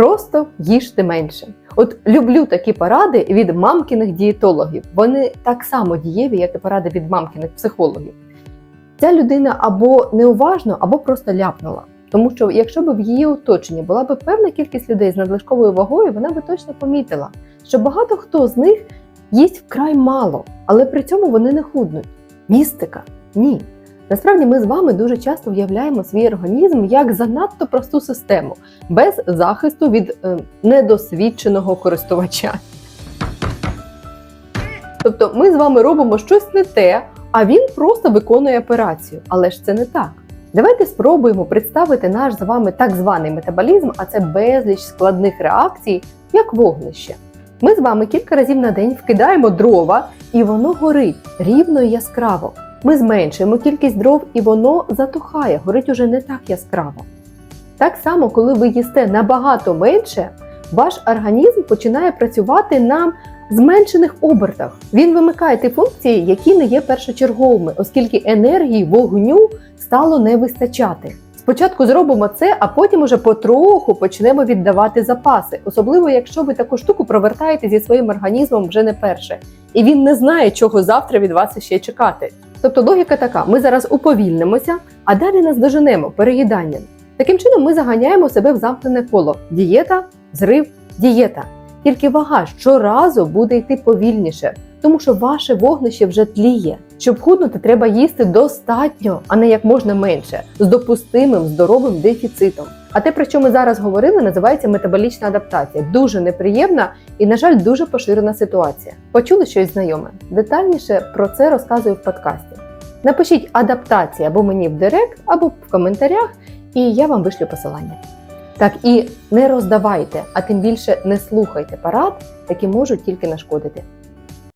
Просто їжте менше. От люблю такі поради від мамкиних дієтологів. Вони так само дієві, як і поради від мамкиних психологів. Ця людина або неуважно, або просто ляпнула. Тому що якщо б в її оточенні була б певна кількість людей з надлишковою вагою, вона би точно помітила, що багато хто з них їсть вкрай мало, але при цьому вони не худнуть. Містика? Ні. Насправді ми з вами дуже часто уявляємо свій організм як занадто просту систему, без захисту від е, недосвідченого користувача. Тобто ми з вами робимо щось не те, а він просто виконує операцію. Але ж це не так. Давайте спробуємо представити наш з вами так званий метаболізм, а це безліч складних реакцій, як вогнище. Ми з вами кілька разів на день вкидаємо дрова, і воно горить рівно і яскраво. Ми зменшуємо кількість дров, і воно затухає, горить уже не так яскраво. Так само, коли ви їсте набагато менше, ваш організм починає працювати на зменшених обертах. Він вимикає ті функції, які не є першочерговими, оскільки енергії вогню стало не вистачати. Спочатку зробимо це, а потім уже потроху почнемо віддавати запаси, особливо якщо ви таку штуку провертаєте зі своїм організмом вже не перше, і він не знає, чого завтра від вас ще чекати. Тобто логіка така: ми зараз уповільнимося, а далі нас доженемо переїданням. Таким чином, ми заганяємо себе в замкнене коло: дієта, зрив, дієта. Тільки вага щоразу буде йти повільніше, тому що ваше вогнище вже тліє. Щоб худнути, треба їсти достатньо, а не як можна менше, з допустимим здоровим дефіцитом. А те, про що ми зараз говорили, називається метаболічна адаптація. Дуже неприємна і, на жаль, дуже поширена ситуація. Почули щось знайоме? Детальніше про це розказую в подкасті. Напишіть адаптація або мені в директ, або в коментарях, і я вам вишлю посилання. Так і не роздавайте, а тим більше не слухайте парад, які можуть тільки нашкодити.